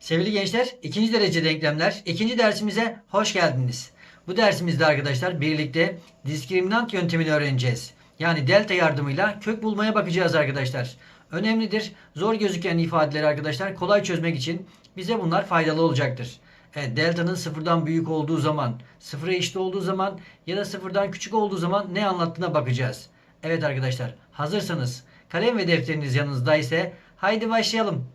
Sevgili gençler, ikinci derece denklemler, ikinci dersimize hoş geldiniz. Bu dersimizde arkadaşlar birlikte diskriminant yöntemini öğreneceğiz. Yani delta yardımıyla kök bulmaya bakacağız arkadaşlar. Önemlidir. Zor gözüken ifadeleri arkadaşlar kolay çözmek için bize bunlar faydalı olacaktır. Evet, delta'nın sıfırdan büyük olduğu zaman, sıfıra eşit olduğu zaman ya da sıfırdan küçük olduğu zaman ne anlattığına bakacağız. Evet arkadaşlar, hazırsanız kalem ve defteriniz yanınızda ise haydi başlayalım.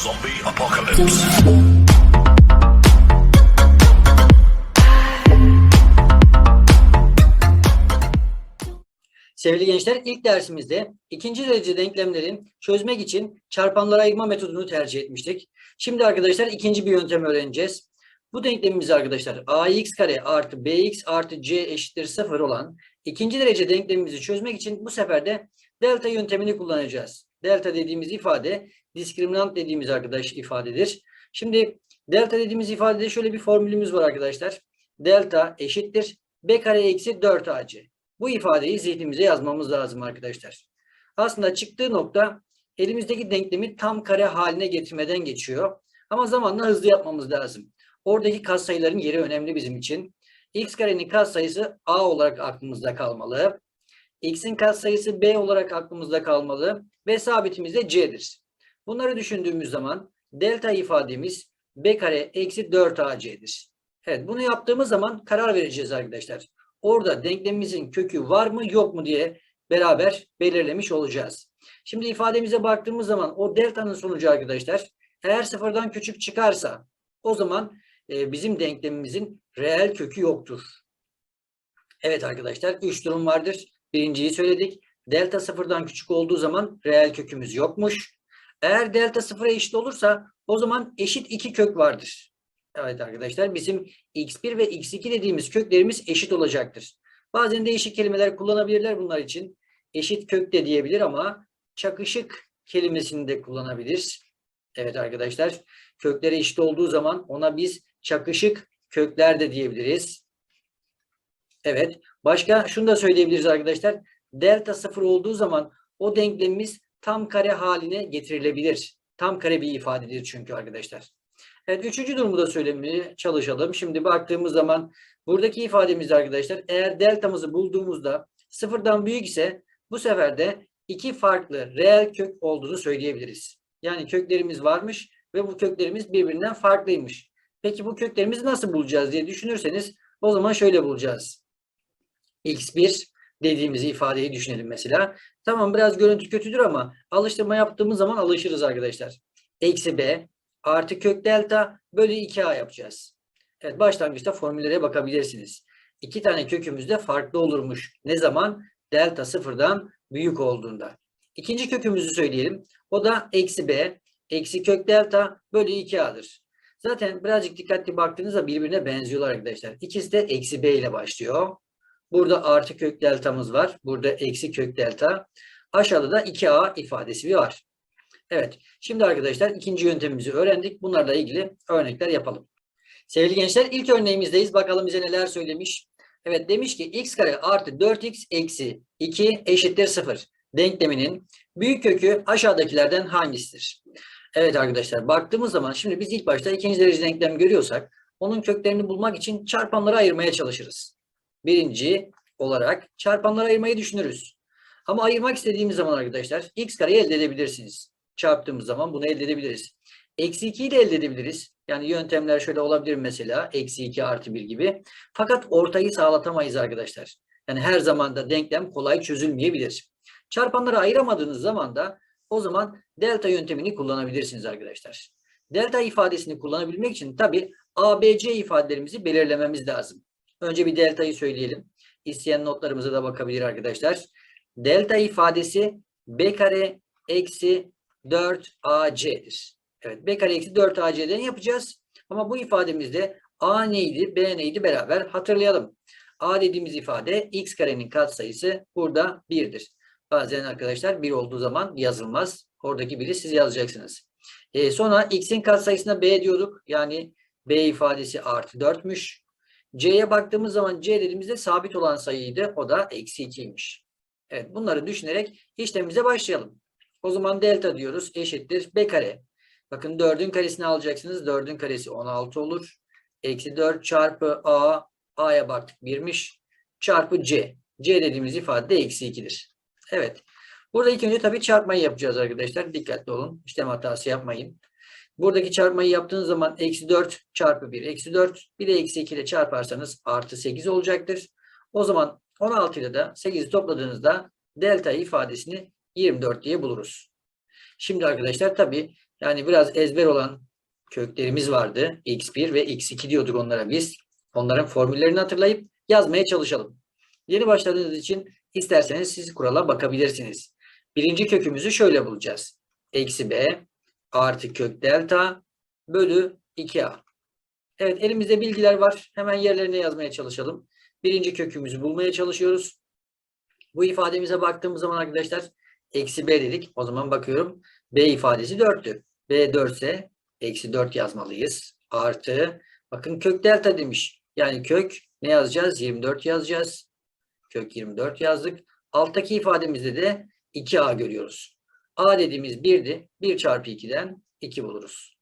Zombie Apocalypse. Sevgili gençler ilk dersimizde ikinci derece denklemleri çözmek için çarpanlara ayırma metodunu tercih etmiştik. Şimdi arkadaşlar ikinci bir yöntem öğreneceğiz. Bu denklemimiz arkadaşlar ax kare artı bx artı c eşittir 0 olan ikinci derece denklemimizi çözmek için bu sefer de delta yöntemini kullanacağız. Delta dediğimiz ifade diskriminant dediğimiz arkadaş ifadedir. Şimdi delta dediğimiz ifadede şöyle bir formülümüz var arkadaşlar. Delta eşittir b kare eksi 4ac. Bu ifadeyi zihnimize yazmamız lazım arkadaşlar. Aslında çıktığı nokta elimizdeki denklemi tam kare haline getirmeden geçiyor. Ama zamanla hızlı yapmamız lazım. Oradaki katsayıların yeri önemli bizim için. x karenin katsayısı a olarak aklımızda kalmalı. x'in katsayısı b olarak aklımızda kalmalı. Ve sabitimiz de c'dir. Bunları düşündüğümüz zaman delta ifademiz b kare eksi 4ac'dir. Evet bunu yaptığımız zaman karar vereceğiz arkadaşlar orada denklemimizin kökü var mı yok mu diye beraber belirlemiş olacağız. Şimdi ifademize baktığımız zaman o delta'nın sonucu arkadaşlar eğer sıfırdan küçük çıkarsa o zaman e, bizim denklemimizin reel kökü yoktur. Evet arkadaşlar üç durum vardır. Birinciyi söyledik. Delta sıfırdan küçük olduğu zaman reel kökümüz yokmuş. Eğer delta sıfıra eşit olursa o zaman eşit iki kök vardır. Evet arkadaşlar bizim x1 ve x2 dediğimiz köklerimiz eşit olacaktır. Bazen değişik kelimeler kullanabilirler bunlar için. Eşit kök de diyebilir ama çakışık kelimesini de kullanabilir. Evet arkadaşlar kökleri eşit olduğu zaman ona biz çakışık kökler de diyebiliriz. Evet başka şunu da söyleyebiliriz arkadaşlar. Delta sıfır olduğu zaman o denklemimiz tam kare haline getirilebilir. Tam kare bir ifadedir çünkü arkadaşlar. Evet, üçüncü durumu da söylemeye çalışalım. Şimdi baktığımız zaman buradaki ifademizde arkadaşlar eğer deltamızı bulduğumuzda sıfırdan büyük ise bu sefer de iki farklı reel kök olduğunu söyleyebiliriz. Yani köklerimiz varmış ve bu köklerimiz birbirinden farklıymış. Peki bu köklerimizi nasıl bulacağız diye düşünürseniz o zaman şöyle bulacağız. x1 dediğimiz ifadeyi düşünelim mesela. Tamam biraz görüntü kötüdür ama alıştırma yaptığımız zaman alışırız arkadaşlar. Eksi b artı kök delta bölü 2a yapacağız. Evet başlangıçta formüllere bakabilirsiniz. İki tane kökümüz de farklı olurmuş. Ne zaman? Delta sıfırdan büyük olduğunda. İkinci kökümüzü söyleyelim. O da eksi b eksi kök delta bölü 2a'dır. Zaten birazcık dikkatli baktığınızda birbirine benziyorlar arkadaşlar. İkisi de eksi b ile başlıyor. Burada artı kök deltamız var. Burada eksi kök delta. Aşağıda da 2a ifadesi var. Evet. Şimdi arkadaşlar ikinci yöntemimizi öğrendik. Bunlarla ilgili örnekler yapalım. Sevgili gençler ilk örneğimizdeyiz. Bakalım bize neler söylemiş. Evet demiş ki x kare artı 4x eksi 2 eşittir 0 denkleminin büyük kökü aşağıdakilerden hangisidir? Evet arkadaşlar baktığımız zaman şimdi biz ilk başta ikinci derece denklem görüyorsak onun köklerini bulmak için çarpanlara ayırmaya çalışırız. Birinci olarak çarpanlara ayırmayı düşünürüz. Ama ayırmak istediğimiz zaman arkadaşlar x kareyi elde edebilirsiniz çarptığımız zaman bunu elde edebiliriz. Eksi 2'yi de elde edebiliriz. Yani yöntemler şöyle olabilir mesela. Eksi 2 artı 1 gibi. Fakat ortayı sağlatamayız arkadaşlar. Yani her zaman da denklem kolay çözülmeyebilir. Çarpanları ayıramadığınız zaman da o zaman delta yöntemini kullanabilirsiniz arkadaşlar. Delta ifadesini kullanabilmek için tabi ABC ifadelerimizi belirlememiz lazım. Önce bir deltayı söyleyelim. İsteyen notlarımıza da bakabilir arkadaşlar. Delta ifadesi b kare eksi 4AC'dir. Evet B kare eksi 4AC'den yapacağız. Ama bu ifademizde A neydi B neydi beraber hatırlayalım. A dediğimiz ifade x karenin katsayısı burada 1'dir. Bazen arkadaşlar 1 olduğu zaman yazılmaz. Oradaki 1'i siz yazacaksınız. E, sonra x'in katsayısına B diyorduk. Yani B ifadesi artı 4'müş. C'ye baktığımız zaman C dediğimizde sabit olan sayıydı. O da eksi 2'ymiş. Evet bunları düşünerek işlemimize başlayalım. O zaman delta diyoruz eşittir b kare. Bakın 4'ün karesini alacaksınız. 4'ün karesi 16 olur. Eksi 4 çarpı A. A'ya baktık 1'miş. Çarpı C. C dediğimiz ifade de eksi 2'dir. Evet. Burada ilk önce tabii çarpmayı yapacağız arkadaşlar. Dikkatli olun. İşlem hatası yapmayın. Buradaki çarpmayı yaptığınız zaman eksi 4 çarpı 1 eksi 4 bir de eksi 2 ile çarparsanız artı 8 olacaktır. O zaman 16 ile de 8'i topladığınızda delta ifadesini 24 diye buluruz. Şimdi arkadaşlar tabii yani biraz ezber olan köklerimiz vardı. x1 ve x2 diyorduk onlara biz. Onların formüllerini hatırlayıp yazmaya çalışalım. Yeni başladığınız için isterseniz siz kurala bakabilirsiniz. Birinci kökümüzü şöyle bulacağız. Eksi b artı kök delta bölü 2a. Evet elimizde bilgiler var. Hemen yerlerine yazmaya çalışalım. Birinci kökümüzü bulmaya çalışıyoruz. Bu ifademize baktığımız zaman arkadaşlar eksi b dedik. O zaman bakıyorum b ifadesi 4'tü. b 4 ise eksi 4 yazmalıyız. Artı bakın kök delta demiş. Yani kök ne yazacağız? 24 yazacağız. Kök 24 yazdık. Alttaki ifademizde de 2a görüyoruz. A dediğimiz 1'di. 1 çarpı 2'den 2 buluruz.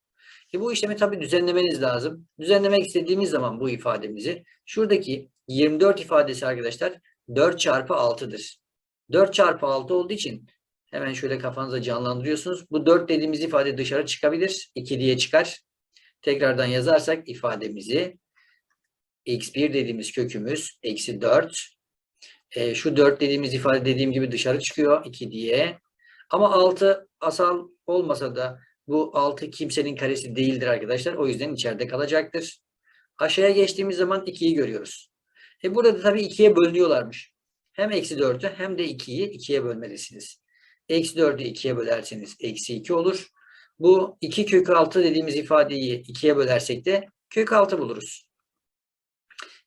E bu işlemi tabii düzenlemeniz lazım. Düzenlemek istediğimiz zaman bu ifademizi şuradaki 24 ifadesi arkadaşlar 4 çarpı 6'dır. 4 çarpı 6 olduğu için hemen şöyle kafanıza canlandırıyorsunuz. Bu 4 dediğimiz ifade dışarı çıkabilir. 2 diye çıkar. Tekrardan yazarsak ifademizi x1 dediğimiz kökümüz eksi 4. E, şu 4 dediğimiz ifade dediğim gibi dışarı çıkıyor 2 diye. Ama 6 asal olmasa da bu 6 kimsenin karesi değildir arkadaşlar. O yüzden içeride kalacaktır. Aşağıya geçtiğimiz zaman 2'yi görüyoruz. E burada da tabii 2'ye bölünüyorlarmış. Hem eksi 4'ü hem de 2'yi 2'ye bölmelisiniz. Eksi 4'ü 2'ye bölerseniz eksi 2 olur. Bu 2 kök 6 dediğimiz ifadeyi 2'ye bölersek de kök 6 buluruz.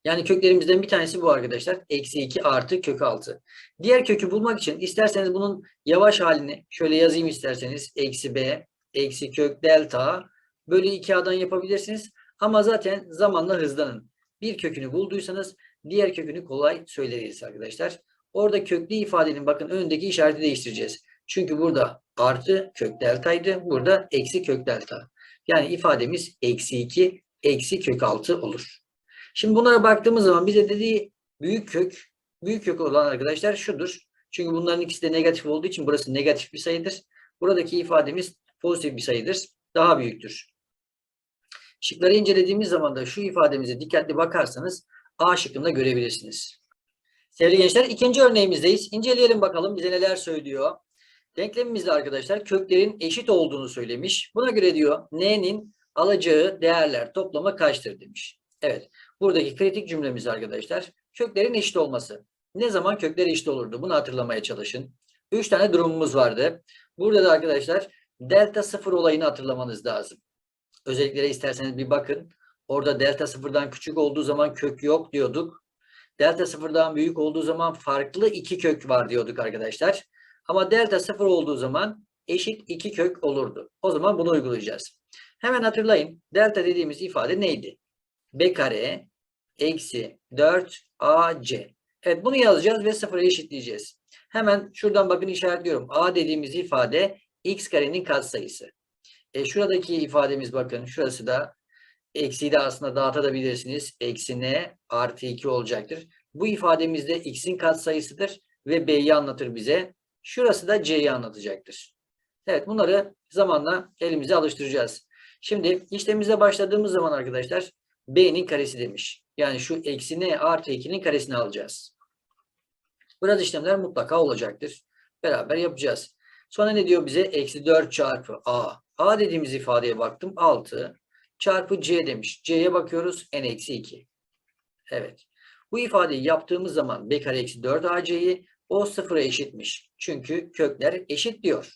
Yani köklerimizden bir tanesi bu arkadaşlar. Eksi 2 artı kök 6. Diğer kökü bulmak için isterseniz bunun yavaş halini şöyle yazayım isterseniz. Eksi b, eksi kök delta bölü 2a'dan yapabilirsiniz. Ama zaten zamanla hızlanın. Bir kökünü bulduysanız diğer kökünü kolay söyleriz arkadaşlar. Orada köklü ifadenin bakın önündeki işareti değiştireceğiz. Çünkü burada artı kök deltaydı. Burada eksi kök delta. Yani ifademiz eksi 2 eksi kök 6 olur. Şimdi bunlara baktığımız zaman bize dediği büyük kök, büyük kök olan arkadaşlar şudur. Çünkü bunların ikisi de negatif olduğu için burası negatif bir sayıdır. Buradaki ifademiz pozitif bir sayıdır. Daha büyüktür. Şıkları incelediğimiz zaman da şu ifademize dikkatli bakarsanız A şıkkında görebilirsiniz. Sevgili gençler ikinci örneğimizdeyiz. İnceleyelim bakalım bize neler söylüyor. Denklemimizde arkadaşlar köklerin eşit olduğunu söylemiş. Buna göre diyor n'nin alacağı değerler toplamı kaçtır demiş. Evet buradaki kritik cümlemiz arkadaşlar köklerin eşit olması. Ne zaman kökler eşit olurdu bunu hatırlamaya çalışın. Üç tane durumumuz vardı. Burada da arkadaşlar delta sıfır olayını hatırlamanız lazım. Özelliklere isterseniz bir bakın. Orada delta sıfırdan küçük olduğu zaman kök yok diyorduk. Delta sıfırdan büyük olduğu zaman farklı iki kök var diyorduk arkadaşlar. Ama delta sıfır olduğu zaman eşit iki kök olurdu. O zaman bunu uygulayacağız. Hemen hatırlayın. Delta dediğimiz ifade neydi? B kare eksi 4 AC. Evet bunu yazacağız ve sıfıra eşitleyeceğiz. Hemen şuradan bakın işaretliyorum. A dediğimiz ifade x karenin katsayısı. E, şuradaki ifademiz bakın şurası da eksiyi de aslında dağıtabilirsiniz. Eksi n artı 2 olacaktır. Bu ifademizde x'in katsayısıdır ve b'yi anlatır bize. Şurası da c'yi anlatacaktır. Evet bunları zamanla elimize alıştıracağız. Şimdi işlemimize başladığımız zaman arkadaşlar b'nin karesi demiş. Yani şu eksi n artı 2'nin karesini alacağız. Burada işlemler mutlaka olacaktır. Beraber yapacağız. Sonra ne diyor bize? Eksi 4 çarpı a. a dediğimiz ifadeye baktım. 6 çarpı c demiş. c'ye bakıyoruz. n eksi 2. Evet. Bu ifadeyi yaptığımız zaman b kare eksi 4 ac'yi o sıfıra eşitmiş. Çünkü kökler eşit diyor.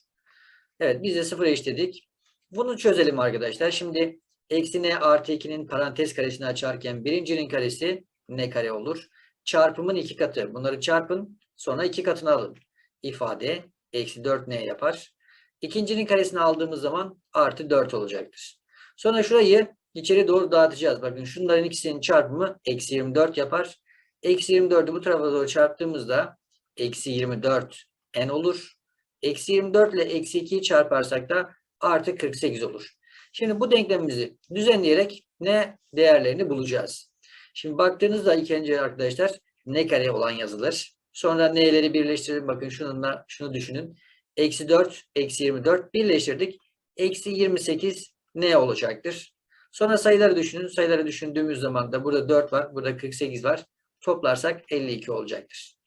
Evet biz de sıfıra eşitledik. Bunu çözelim arkadaşlar. Şimdi eksi n artı 2'nin parantez karesini açarken birincinin karesi n kare olur. Çarpımın iki katı. Bunları çarpın. Sonra iki katını alın. İfade eksi 4 n yapar. İkincinin karesini aldığımız zaman artı 4 olacaktır. Sonra şurayı içeri doğru dağıtacağız. Bakın şunların ikisinin çarpımı eksi 24 yapar. Eksi 24'ü bu tarafa doğru çarptığımızda eksi 24 n olur. Eksi 24 ile eksi 2'yi çarparsak da artı 48 olur. Şimdi bu denklemimizi düzenleyerek ne değerlerini bulacağız. Şimdi baktığınızda ilk önce arkadaşlar ne kare olan yazılır. Sonra n'leri birleştirelim. Bakın şununla şunu düşünün. Eksi 4, eksi 24 birleştirdik. Eksi 28 ne olacaktır? Sonra sayıları düşünün. Sayıları düşündüğümüz zaman da burada 4 var. Burada 48 var. Toplarsak 52 olacaktır.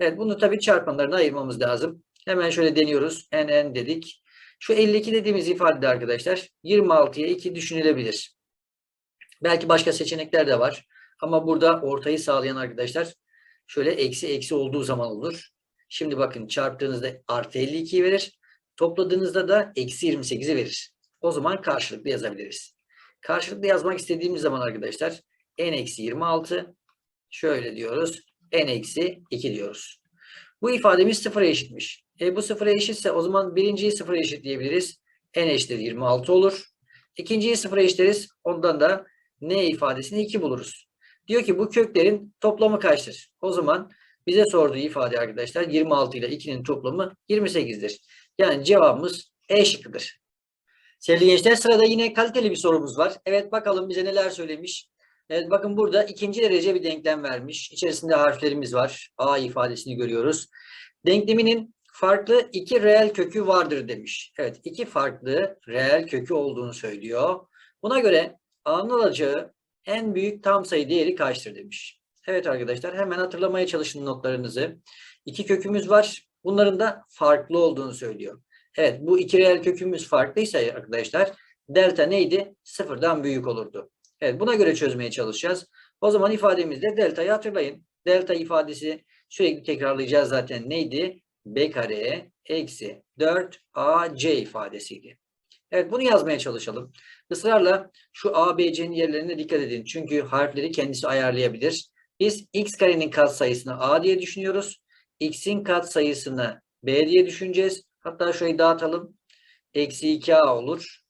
Evet bunu tabii çarpanlarına ayırmamız lazım. Hemen şöyle deniyoruz. n n dedik. Şu 52 dediğimiz ifade de arkadaşlar 26'ya 2 düşünülebilir. Belki başka seçenekler de var. Ama burada ortayı sağlayan arkadaşlar şöyle eksi eksi olduğu zaman olur. Şimdi bakın çarptığınızda artı 52'yi verir. Topladığınızda da eksi 28'i verir. O zaman karşılıklı yazabiliriz. Karşılıklı yazmak istediğimiz zaman arkadaşlar n eksi 26 şöyle diyoruz. n eksi 2 diyoruz. Bu ifademiz sıfıra eşitmiş. E bu sıfıra eşitse o zaman birinciyi sıfıra eşitleyebiliriz. n eşittir 26 olur. İkinciyi sıfıra eşitleriz. Ondan da n ifadesini 2 buluruz. Diyor ki bu köklerin toplamı kaçtır? O zaman bize sorduğu ifade arkadaşlar 26 ile 2'nin toplamı 28'dir. Yani cevabımız E şıkkıdır. Sevgili gençler sırada yine kaliteli bir sorumuz var. Evet bakalım bize neler söylemiş. Evet bakın burada ikinci derece bir denklem vermiş. İçerisinde harflerimiz var. A ifadesini görüyoruz. Denkleminin farklı iki reel kökü vardır demiş. Evet iki farklı reel kökü olduğunu söylüyor. Buna göre A'nın alacağı en büyük tam sayı değeri kaçtır demiş. Evet arkadaşlar hemen hatırlamaya çalışın notlarınızı. İki kökümüz var. Bunların da farklı olduğunu söylüyor. Evet bu iki reel kökümüz farklıysa arkadaşlar delta neydi? Sıfırdan büyük olurdu. Evet buna göre çözmeye çalışacağız. O zaman ifademizde delta'yı hatırlayın. Delta ifadesi sürekli tekrarlayacağız zaten neydi? B kare eksi 4 AC ifadesiydi. Evet bunu yazmaya çalışalım. Israrla şu A, B, C'nin yerlerine dikkat edin. Çünkü harfleri kendisi ayarlayabilir. Biz x karenin katsayısını A diye düşünüyoruz. X'in katsayısını B diye düşüneceğiz. Hatta şurayı dağıtalım. Eksi 2A olur.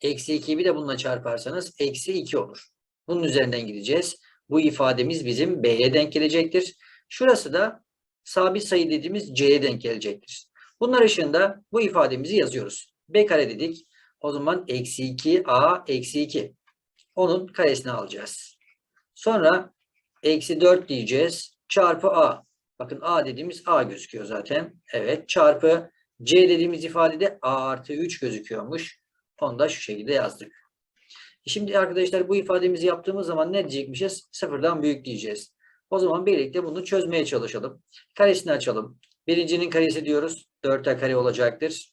Eksi 2'yi bir de bununla çarparsanız eksi 2 olur. Bunun üzerinden gideceğiz. Bu ifademiz bizim B'ye denk gelecektir. Şurası da sabit sayı dediğimiz C'ye denk gelecektir. Bunlar ışığında bu ifademizi yazıyoruz. B kare dedik. O zaman eksi 2A eksi 2. Onun karesini alacağız. Sonra eksi 4 diyeceğiz. Çarpı A. Bakın A dediğimiz A gözüküyor zaten. Evet. Çarpı C dediğimiz ifadede A artı 3 gözüküyormuş. Onu da şu şekilde yazdık. Şimdi arkadaşlar bu ifademizi yaptığımız zaman ne diyecekmişiz? Sıfırdan büyük diyeceğiz. O zaman birlikte bunu çözmeye çalışalım. Karesini açalım. Birincinin karesi diyoruz. 4A kare olacaktır.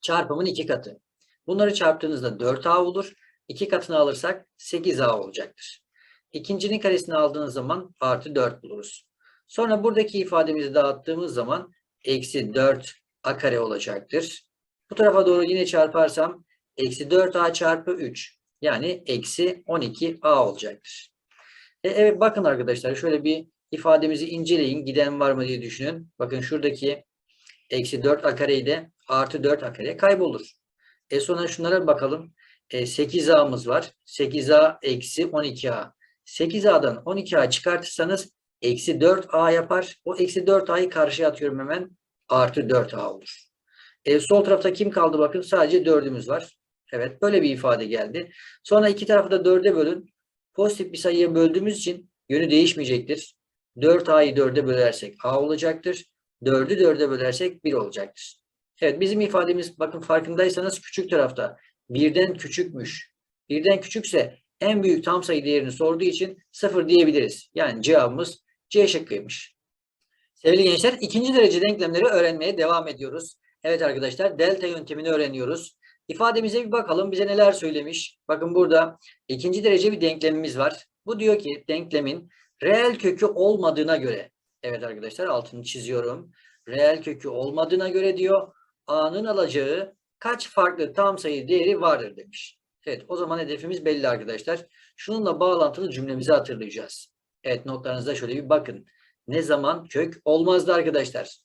Çarpımın iki katı. Bunları çarptığınızda 4A olur. İki katını alırsak 8A olacaktır. İkincinin karesini aldığınız zaman artı 4 buluruz. Sonra buradaki ifademizi dağıttığımız zaman eksi 4 A kare olacaktır. Bu tarafa doğru yine çarparsam eksi 4A çarpı 3 yani eksi 12A olacaktır. E, evet bakın arkadaşlar şöyle bir ifademizi inceleyin. Giden var mı diye düşünün. Bakın şuradaki eksi 4 A kareyi de artı 4 A kare kaybolur. E sonra şunlara bakalım. E, 8A'mız var. 8A eksi 12A. 8A'dan 12A çıkartırsanız eksi 4A yapar. O eksi 4A'yı karşıya atıyorum hemen. Artı 4A olur. E, sol tarafta kim kaldı bakın sadece 4'ümüz var. Evet böyle bir ifade geldi. Sonra iki tarafı da 4'e bölün. Pozitif bir sayıya böldüğümüz için yönü değişmeyecektir. 4A'yı 4'e bölersek A olacaktır. 4'ü 4'e bölersek 1 olacaktır. Evet bizim ifademiz bakın farkındaysanız küçük tarafta. Birden küçükmüş. Birden küçükse en büyük tam sayı değerini sorduğu için 0 diyebiliriz. Yani cevabımız C şıkkıymış. Sevgili gençler ikinci derece denklemleri öğrenmeye devam ediyoruz. Evet arkadaşlar delta yöntemini öğreniyoruz. İfademize bir bakalım bize neler söylemiş. Bakın burada ikinci derece bir denklemimiz var. Bu diyor ki denklemin reel kökü olmadığına göre. Evet arkadaşlar altını çiziyorum. Reel kökü olmadığına göre diyor A'nın alacağı kaç farklı tam sayı değeri vardır demiş. Evet o zaman hedefimiz belli arkadaşlar. Şununla bağlantılı cümlemizi hatırlayacağız. Evet notlarınızda şöyle bir bakın. Ne zaman kök olmazdı arkadaşlar.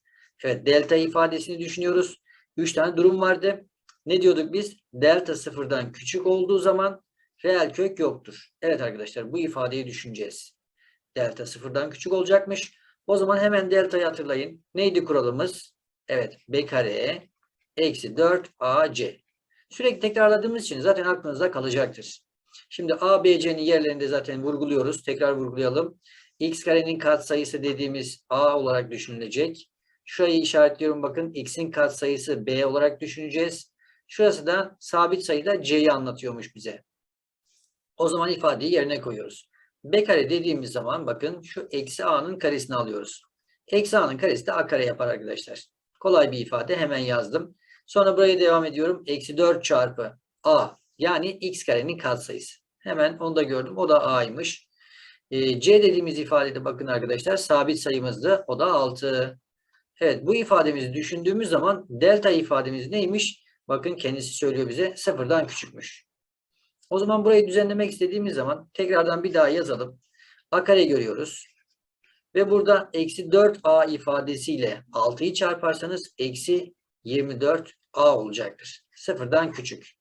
Evet delta ifadesini düşünüyoruz. 3 tane durum vardı. Ne diyorduk biz? Delta sıfırdan küçük olduğu zaman reel kök yoktur. Evet arkadaşlar bu ifadeyi düşüneceğiz. Delta sıfırdan küçük olacakmış. O zaman hemen deltayı hatırlayın. Neydi kuralımız? Evet b kare eksi 4 AC. Sürekli tekrarladığımız için zaten aklınızda kalacaktır. Şimdi A, B, C'nin yerlerinde zaten vurguluyoruz. Tekrar vurgulayalım. X karenin katsayısı dediğimiz A olarak düşünülecek. Şurayı işaretliyorum bakın. X'in katsayısı B olarak düşüneceğiz. Şurası da sabit sayıda C'yi anlatıyormuş bize. O zaman ifadeyi yerine koyuyoruz. B kare dediğimiz zaman bakın şu eksi A'nın karesini alıyoruz. Eksi A'nın karesi de A kare yapar arkadaşlar. Kolay bir ifade hemen yazdım. Sonra buraya devam ediyorum. Eksi 4 çarpı A yani X karenin katsayısı. Hemen onu da gördüm. O da A'ymış. Ee, C dediğimiz ifadede bakın arkadaşlar sabit sayımızdı. O da 6. Evet bu ifademizi düşündüğümüz zaman delta ifademiz neymiş? Bakın kendisi söylüyor bize sıfırdan küçükmüş. O zaman burayı düzenlemek istediğimiz zaman tekrardan bir daha yazalım. A kare görüyoruz. Ve burada eksi 4A ifadesiyle 6'yı çarparsanız eksi 24A olacaktır. Sıfırdan küçük.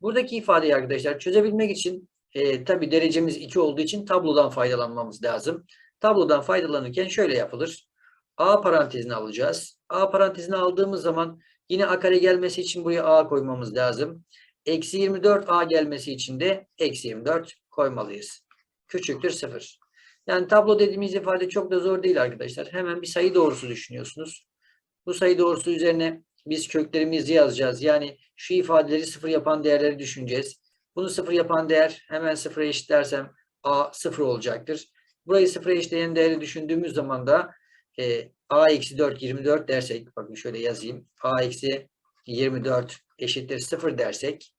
Buradaki ifadeyi arkadaşlar çözebilmek için e, tabi derecemiz 2 olduğu için tablodan faydalanmamız lazım. Tablodan faydalanırken şöyle yapılır. A parantezini alacağız. A parantezini aldığımız zaman yine A kare gelmesi için buraya A koymamız lazım. Eksi 24A gelmesi için de eksi 24 koymalıyız. Küçüktür 0. Yani tablo dediğimiz ifade çok da zor değil arkadaşlar. Hemen bir sayı doğrusu düşünüyorsunuz. Bu sayı doğrusu üzerine biz köklerimizi yazacağız. Yani şu ifadeleri sıfır yapan değerleri düşüneceğiz. Bunu sıfır yapan değer hemen sıfıra eşitlersem A sıfır olacaktır. Burayı sıfıra eşitleyen değeri düşündüğümüz zaman da e, A eksi 4 24 dersek bakın şöyle yazayım. A eksi 24 eşittir 0 dersek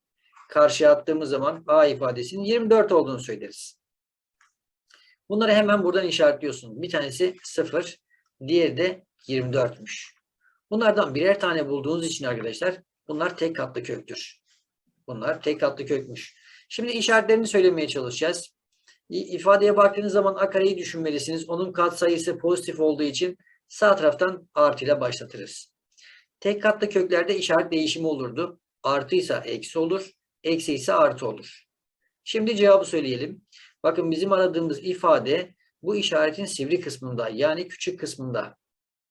karşıya attığımız zaman A ifadesinin 24 olduğunu söyleriz. Bunları hemen buradan işaretliyorsunuz. Bir tanesi 0, diğeri de 24'müş. Bunlardan birer tane bulduğunuz için arkadaşlar bunlar tek katlı köktür. Bunlar tek katlı kökmüş. Şimdi işaretlerini söylemeye çalışacağız. İfadeye baktığınız zaman a düşünmelisiniz. Onun katsayısı pozitif olduğu için sağ taraftan artıyla başlatırız. Tek katlı köklerde işaret değişimi olurdu. Artıysa eksi olur, eksi ise artı olur. Şimdi cevabı söyleyelim. Bakın bizim aradığımız ifade bu işaretin sivri kısmında yani küçük kısmında.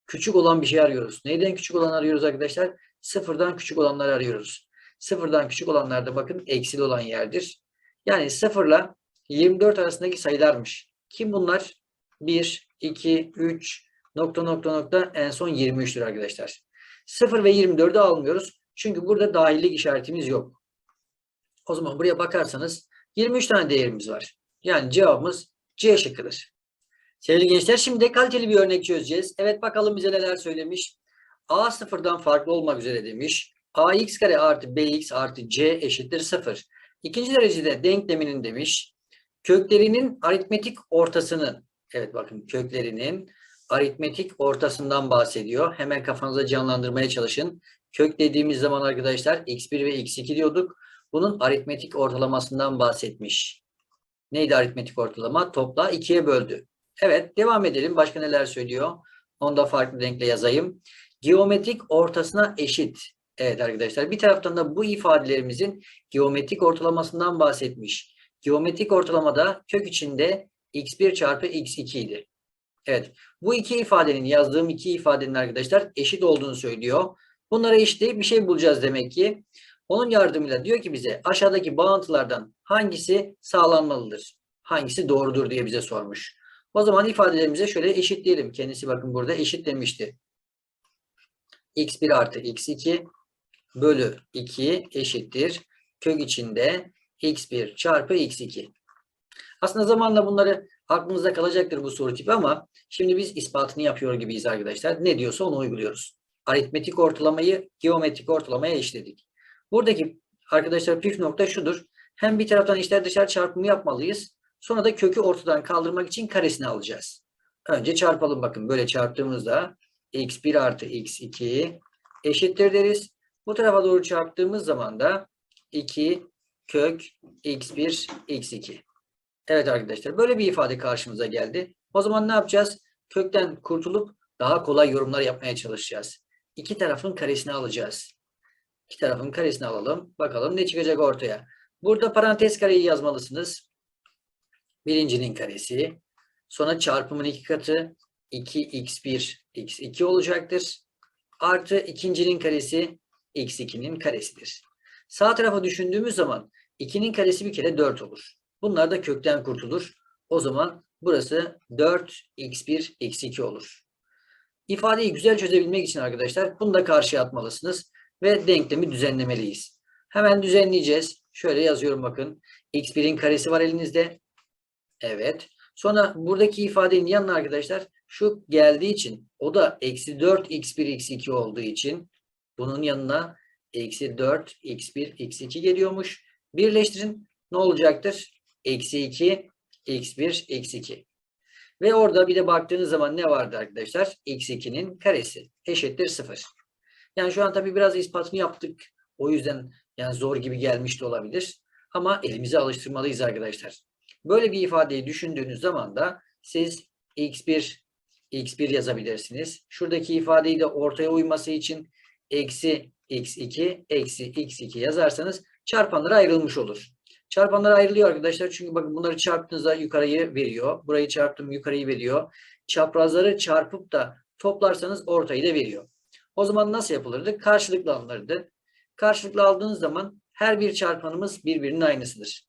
Küçük olan bir şey arıyoruz. Neyden küçük olan arıyoruz arkadaşlar? Sıfırdan küçük olanları arıyoruz. Sıfırdan küçük olanlar da bakın eksili olan yerdir. Yani sıfırla 24 arasındaki sayılarmış. Kim bunlar? 1, 2, 3, nokta nokta nokta en son 23'tür arkadaşlar. 0 ve 24'ü almıyoruz. Çünkü burada dahillik işaretimiz yok. O zaman buraya bakarsanız 23 tane değerimiz var. Yani cevabımız C şıkkıdır. Sevgili gençler şimdi kaliteli bir örnek çözeceğiz. Evet bakalım bize neler söylemiş. A sıfırdan farklı olmak üzere demiş. ax kare artı bx artı c eşittir 0. İkinci derecede denkleminin demiş. Köklerinin aritmetik ortasını evet bakın köklerinin aritmetik ortasından bahsediyor. Hemen kafanıza canlandırmaya çalışın. Kök dediğimiz zaman arkadaşlar x1 ve x2 diyorduk. Bunun aritmetik ortalamasından bahsetmiş. Neydi aritmetik ortalama? Topla 2'ye böldü. Evet devam edelim. Başka neler söylüyor? Onu da farklı renkle yazayım. Geometrik ortasına eşit. Evet arkadaşlar bir taraftan da bu ifadelerimizin geometrik ortalamasından bahsetmiş. Geometrik ortalamada kök içinde x1 çarpı x2 idi. Evet bu iki ifadenin yazdığım iki ifadenin arkadaşlar eşit olduğunu söylüyor. Bunları eşitleyip bir şey bulacağız demek ki. Onun yardımıyla diyor ki bize aşağıdaki bağıntılardan hangisi sağlanmalıdır? Hangisi doğrudur diye bize sormuş. O zaman ifadelerimize şöyle eşitleyelim. Kendisi bakın burada eşitlemişti. x1 artı x2 bölü 2 eşittir. Kök içinde x1 çarpı x2. Aslında zamanla bunları aklınızda kalacaktır bu soru tipi ama şimdi biz ispatını yapıyor gibiyiz arkadaşlar. Ne diyorsa onu uyguluyoruz. Aritmetik ortalamayı geometrik ortalamaya eşledik. Buradaki arkadaşlar püf nokta şudur. Hem bir taraftan içler dışarı çarpımı yapmalıyız. Sonra da kökü ortadan kaldırmak için karesini alacağız. Önce çarpalım bakın. Böyle çarptığımızda x1 artı x2 eşittir deriz. Bu tarafa doğru çarptığımız zaman da 2 kök x1 x2. Evet arkadaşlar böyle bir ifade karşımıza geldi. O zaman ne yapacağız? Kökten kurtulup daha kolay yorumlar yapmaya çalışacağız. İki tarafın karesini alacağız. İki tarafın karesini alalım. Bakalım ne çıkacak ortaya. Burada parantez kareyi yazmalısınız. Birincinin karesi. Sonra çarpımın iki katı 2x1 x2 olacaktır. Artı ikincinin karesi x2'nin karesidir. Sağ tarafa düşündüğümüz zaman 2'nin karesi bir kere 4 olur. Bunlar da kökten kurtulur. O zaman burası 4x1 eksi 2 olur. İfadeyi güzel çözebilmek için arkadaşlar bunu da karşıya atmalısınız ve denklemi düzenlemeliyiz. Hemen düzenleyeceğiz. Şöyle yazıyorum bakın. x1'in karesi var elinizde. Evet. Sonra buradaki ifadenin yanına arkadaşlar şu geldiği için o da eksi 4 x1 x2 olduğu için bunun yanına eksi 4 x1 x2 geliyormuş. Birleştirin ne olacaktır? Eksi 2 x1 x2. Ve orada bir de baktığınız zaman ne vardı arkadaşlar? x2'nin karesi eşittir 0. Yani şu an tabii biraz ispatını yaptık. O yüzden yani zor gibi gelmiş de olabilir. Ama elimize alıştırmalıyız arkadaşlar. Böyle bir ifadeyi düşündüğünüz zaman da siz x1 x1 yazabilirsiniz. Şuradaki ifadeyi de ortaya uyması için eksi x2 eksi x2 yazarsanız çarpanlara ayrılmış olur. Çarpanlara ayrılıyor arkadaşlar. Çünkü bakın bunları çarptığınızda yukarıyı veriyor. Burayı çarptım yukarıyı veriyor. Çaprazları çarpıp da toplarsanız ortayı da veriyor. O zaman nasıl yapılırdı? Karşılıklı alınırdı. Karşılıklı aldığınız zaman her bir çarpanımız birbirinin aynısıdır.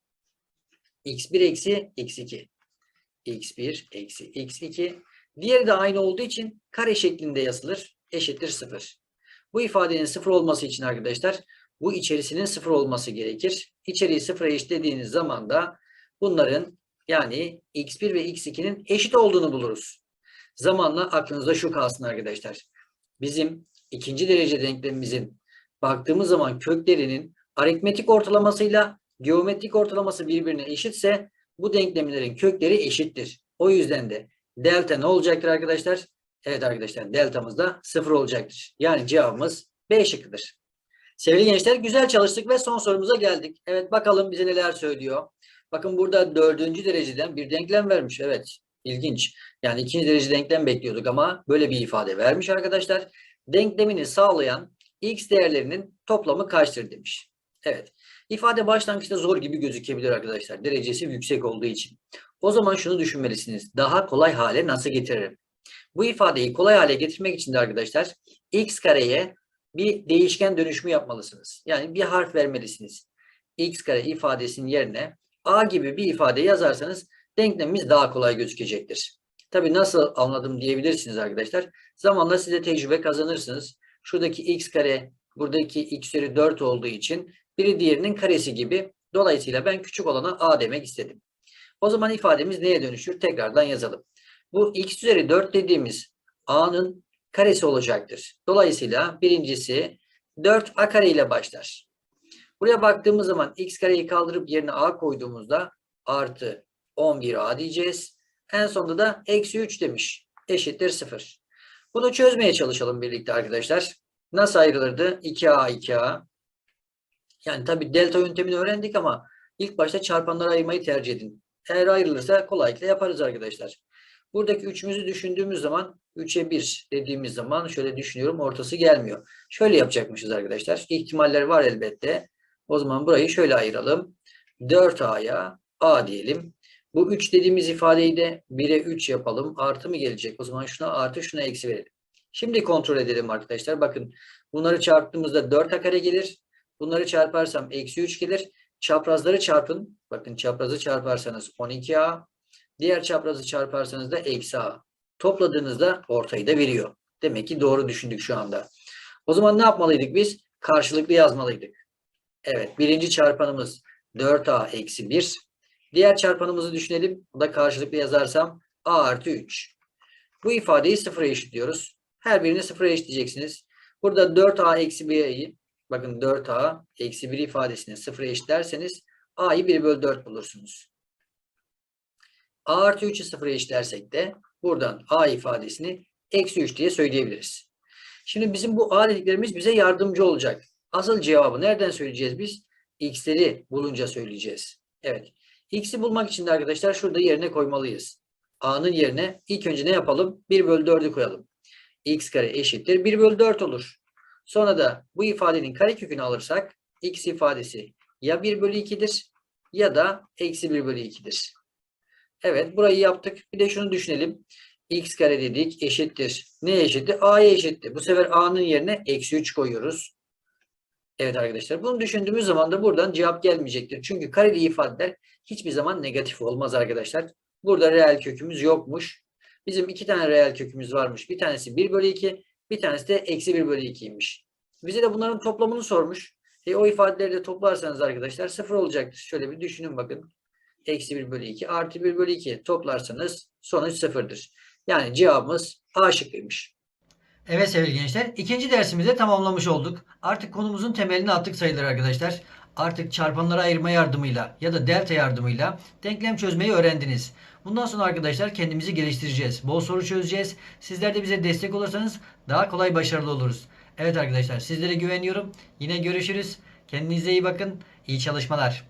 x1 eksi x2. x1 eksi x2. Diğeri de aynı olduğu için kare şeklinde yazılır. Eşittir 0. Bu ifadenin 0 olması için arkadaşlar bu içerisinin 0 olması gerekir. İçeriği 0'a eşitlediğiniz zaman da bunların yani x1 ve x2'nin eşit olduğunu buluruz. Zamanla aklınızda şu kalsın arkadaşlar. Bizim ikinci derece denklemimizin baktığımız zaman köklerinin aritmetik ortalamasıyla geometrik ortalaması birbirine eşitse bu denklemlerin kökleri eşittir. O yüzden de delta ne olacaktır arkadaşlar? Evet arkadaşlar deltamız da 0 olacaktır. Yani cevabımız B şıkkıdır. Sevgili gençler güzel çalıştık ve son sorumuza geldik. Evet bakalım bize neler söylüyor. Bakın burada dördüncü dereceden bir denklem vermiş. Evet ilginç. Yani ikinci derece denklem bekliyorduk ama böyle bir ifade vermiş arkadaşlar. Denklemini sağlayan x değerlerinin toplamı kaçtır demiş. Evet. İfade başlangıçta zor gibi gözükebilir arkadaşlar. Derecesi yüksek olduğu için. O zaman şunu düşünmelisiniz. Daha kolay hale nasıl getiririm? Bu ifadeyi kolay hale getirmek için de arkadaşlar x kareye bir değişken dönüşümü yapmalısınız. Yani bir harf vermelisiniz. x kare ifadesinin yerine a gibi bir ifade yazarsanız denklemimiz daha kolay gözükecektir. Tabii nasıl anladım diyebilirsiniz arkadaşlar. Zamanla size tecrübe kazanırsınız. Şuradaki x kare buradaki x üzeri 4 olduğu için biri diğerinin karesi gibi. Dolayısıyla ben küçük olana a demek istedim. O zaman ifademiz neye dönüşür? Tekrardan yazalım. Bu x üzeri 4 dediğimiz a'nın karesi olacaktır. Dolayısıyla birincisi 4a kare ile başlar. Buraya baktığımız zaman x kareyi kaldırıp yerine a koyduğumuzda artı 11a diyeceğiz. En sonunda da eksi 3 demiş. Eşittir 0. Bunu çözmeye çalışalım birlikte arkadaşlar. Nasıl ayrılırdı? 2a 2a. Yani tabi delta yöntemini öğrendik ama ilk başta çarpanlara ayırmayı tercih edin. Eğer ayrılırsa kolaylıkla yaparız arkadaşlar. Buradaki üçümüzü düşündüğümüz zaman 3'e 1 dediğimiz zaman şöyle düşünüyorum ortası gelmiyor. Şöyle yapacakmışız arkadaşlar. İhtimaller var elbette. O zaman burayı şöyle ayıralım. 4A'ya A diyelim. Bu 3 dediğimiz ifadeyi de 1'e 3 yapalım. Artı mı gelecek? O zaman şuna artı şuna eksi verelim. Şimdi kontrol edelim arkadaşlar. Bakın bunları çarptığımızda 4A kare gelir. Bunları çarparsam eksi 3 gelir. Çaprazları çarpın. Bakın çaprazı çarparsanız 12A. Diğer çaprazı çarparsanız da eksi A. Topladığınızda ortayı da veriyor. Demek ki doğru düşündük şu anda. O zaman ne yapmalıydık biz? Karşılıklı yazmalıydık. Evet birinci çarpanımız 4A eksi 1. Diğer çarpanımızı düşünelim. Bu da karşılıklı yazarsam A artı 3. Bu ifadeyi sıfıra eşitliyoruz. Her birini sıfıra eşitleyeceksiniz. Burada 4A eksi 1'i bakın 4A eksi 1 ifadesini sıfıra eşitlerseniz A'yı 1 bölü 4 bulursunuz. A artı 3'ü sıfıra eşitlersek de buradan A ifadesini eksi 3 diye söyleyebiliriz. Şimdi bizim bu A dediklerimiz bize yardımcı olacak. Asıl cevabı nereden söyleyeceğiz biz? X'leri bulunca söyleyeceğiz. Evet. X'i bulmak için de arkadaşlar şurada yerine koymalıyız. A'nın yerine ilk önce ne yapalım? 1 bölü 4'ü koyalım. X kare eşittir 1 bölü 4 olur. Sonra da bu ifadenin karekökünü alırsak X ifadesi ya 1 bölü 2'dir ya da eksi 1 bölü 2'dir. Evet burayı yaptık. Bir de şunu düşünelim. X kare dedik eşittir. Ne eşittir? A'ya eşittir. Bu sefer A'nın yerine eksi 3 koyuyoruz. Evet arkadaşlar bunu düşündüğümüz zaman da buradan cevap gelmeyecektir. Çünkü kareli ifadeler hiçbir zaman negatif olmaz arkadaşlar. Burada reel kökümüz yokmuş. Bizim iki tane reel kökümüz varmış. Bir tanesi 1 bölü 2, bir tanesi de eksi 1 bölü 2'ymiş. Bize de bunların toplamını sormuş. E, o ifadeleri de toplarsanız arkadaşlar sıfır olacaktır. Şöyle bir düşünün bakın. Eksi 1 bölü 2 artı 1 bölü 2 toplarsanız sonuç sıfırdır. Yani cevabımız A şıkkıymış. Evet sevgili gençler, ikinci dersimizi tamamlamış olduk. Artık konumuzun temelini attık sayılır arkadaşlar. Artık çarpanlara ayırma yardımıyla ya da delta yardımıyla denklem çözmeyi öğrendiniz. Bundan sonra arkadaşlar kendimizi geliştireceğiz. Bol soru çözeceğiz. Sizler de bize destek olursanız daha kolay başarılı oluruz. Evet arkadaşlar sizlere güveniyorum. Yine görüşürüz. Kendinize iyi bakın. İyi çalışmalar.